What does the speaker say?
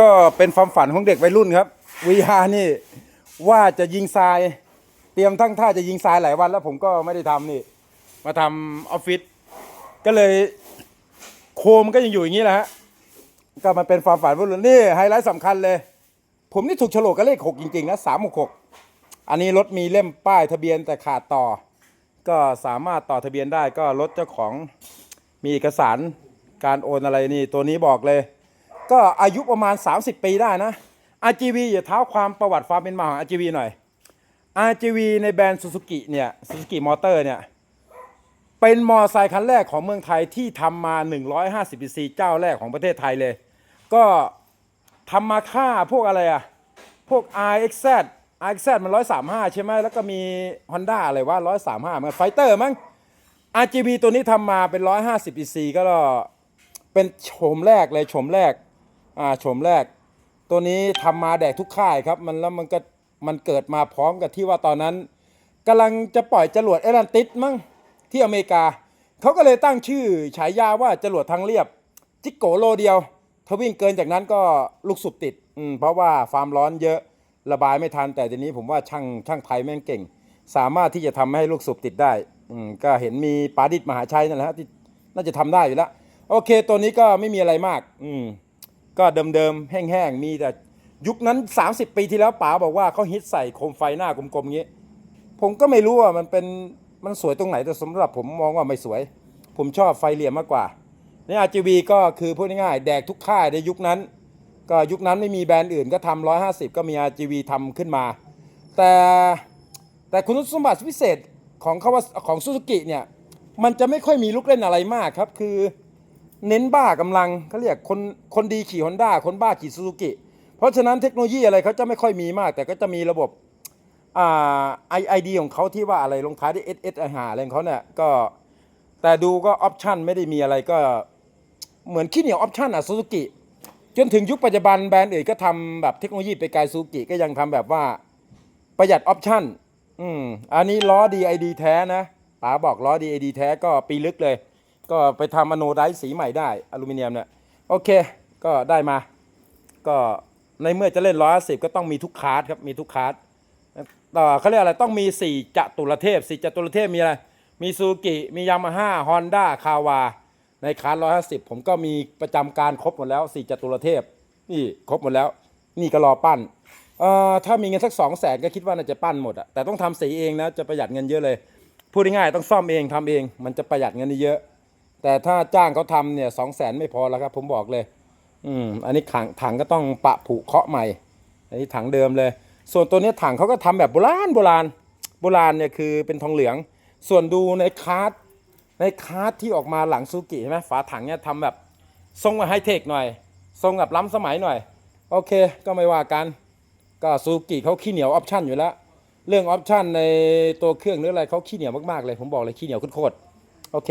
ก็เป็นความฝันของเด็กวัยรุ่นครับ VR นี่ว่าจะยิงทราย เตรียมทั้งท่าจะยิงทรายหลายวันแล้วผมก็ไม่ได้ทำนี่ มาทำออฟฟิศก็เลยโคมก็ยังอยู่อย่างนี้แหละฮะก็มันเป็นความฝันวัยรุ่นนี่ไฮไลท์สำคัญเลย ผมนี่ถูกโฉลกกับเลขหกจริงๆนะสามหกหกอันนี้รถมีเล่มป้ายทะเบียนแต่ขาดต่อ ก็สามารถต่อทะเบียนได้ก็รถเจ้าของมีเอกสารการโอนอะไรนี่ตัวนี้บอกเลย ก็อายุประมาณ 30 ปีได้นะ RGV อย่าเท้าความประวัติความเป็นมาของ RGV หน่อย RGV ในแบรนด์ Suzuki เนี่ย Suzuki Motor เนี่ยเป็นมอไซค์คันแรกของเมืองไทยที่ทำมา 150 cc เจ้าแรกของประเทศไทยเลย ก็ทำมาค่าพวกอะไรอะพวก RXZ RXZ มัน 135 ใช่ไหมแล้วก็มี Honda อะไรว่า 135 มันไฟเตอร์มั้ง RGB ตัวนี้ทำมาเป็น 150 cc ก็เป็นโฉมแรกเลยโฉมแรก อ่าโฉมแรก ตัวนี้ทำมาแดกทุกค่ายครับ มันแล้วมันก็มันเกิดมาพร้อมกับที่ว่าตอนนั้นกำลังจะปล่อยจรวดเอรันติสมั้งที่อเมริกา เขาก็เลยตั้งชื่อฉายาว่าจรวดทางเรียบ จิกโกโลเดียวถ้าวิ่งเกินจากนั้นก็ลูกสุบติดอืมเพราะว่าความร้อนเยอะระบายไม่ทัน แต่ทีนี้ผมว่าช่างช่างไทยแม่งเก่ง สามารถที่จะทำให้ลูกสูบติดได้อืมก็เห็นมีปาดิษมหาชัยนั่นแหละฮะที่น่าจะทำได้อยู่แล้วโอเค ตัวนี้ก็ไม่มีอะไรมาก อืม ก็เดิมๆแห้งๆมีแต่ยุคนั้น 30 ปีที่แล้วป๋าบอกว่าเขาฮิตใส่โคมไฟหน้ากลมๆงี้ผมก็ไม่รู้ว่ามันเป็นมันสวยตรงไหนแต่สำหรับผมมองว่าไม่สวย ผมชอบไฟเหลี่ยมมากกว่าใน RGB ก็คือพูดง่ายๆแดกทุกค่ายในยุคนั้น ก็ยุคนั้นไม่มีแบรนด์อื่นก็ทำ150 ก็มี RGB ทำขึ้นมา แต่แต่คุณสมบัติพิเศษของเขาว่าของซูซูกิเนี่ยมันจะไม่ค่อยมีลูกเล่นอะไรมากครับ คือ เน้นบ้ากำลังเขาเรียกคนคนดีขี่ฮอนด้าคนบ้าขี่ซูซูกิเพราะฉะนั้นเทคโนโลยีอะไรเขาจะไม่ค่อยมีมาก แต่ก็จะมีระบบอ่าไอไอดีของเขาที่ว่าอะไรลงท้ายด้วยเอสเอสอาหาอะไรของเขาเนี่ยก็แต่ดูก็ออปชันไม่ได้มีอะไรก็เหมือนขี้เหนียวออปชันอะซูซูกิจนถึงยุคปัจจุบันแบรนด์อื่นก็ทำแบบเทคโนโลยีไปไกลซูซูกิก็ยังทำแบบว่าประหยัดออปชันอืมอันนี้ล้อ DID แท้นะป๋าบอกล้อ DID แท้ก็ปีลึกเลย ก็ไปทำอโนไดซ์สีใหม่ได้อลูมิเนียมเนี่ยโอเค ก็ได้มา ก็ในเมื่อจะเล่นร้อยสิบก็ต้องมีทุกคาร์ดครับมีทุกคาร์ดต่อเขาเรียกอะไรต้องมีสี่จตุรเทพสี่จตุรเทพมีอะไร มีซูกิมียามาฮ่าฮอนด้าคาวาในคาร์ดร้อยสิบผมก็มีประจำการครบหมดแล้วสี่จตุรเทพนี่ครบหมดแล้ว นี่ก็รอปั้นเอ่อถ้ามีเงินสักสองแสนก็คิดว่าน่าจะปั้นหมดอะแต่ต้องทำสีเองนะจะประหยัดเงินเยอะเลยพูดง่ายๆต้องซ่อมเองทำเอง มันจะประหยัดเงินได้เยอะ แต่ถ้าจ้างเขาทำเนี่ยสองแสนไม่พอแล้วครับ ผมบอกเลย อืมอันนี้ถังถังก็ต้องปะผุเคาะใหม่ อันนี้ถังเดิมเลย ส่วนตัวเนี้ยถังเขาก็ทำแบบโบราณโบราณโบราณเนี่ยคือเป็นทองเหลือง ส่วนดูในคาร์ดในคาร์ดที่ออกมาหลังซูกิใช่ไหมฝาถังเนี่ยทำแบบทรงไฮเทคหน่อย ทรงแบบล้ำสมัยหน่อย โอเค ก็ไม่ว่ากัน ก็ซูกิเขาขี้เหนียวออปชั่นอยู่แล้วเรื่องออปชั่นในตัวเครื่องหรืออะไรเขาขี้เหนียวมากๆเลย ผมบอกเลยขี้เหนียวโคตรโอเค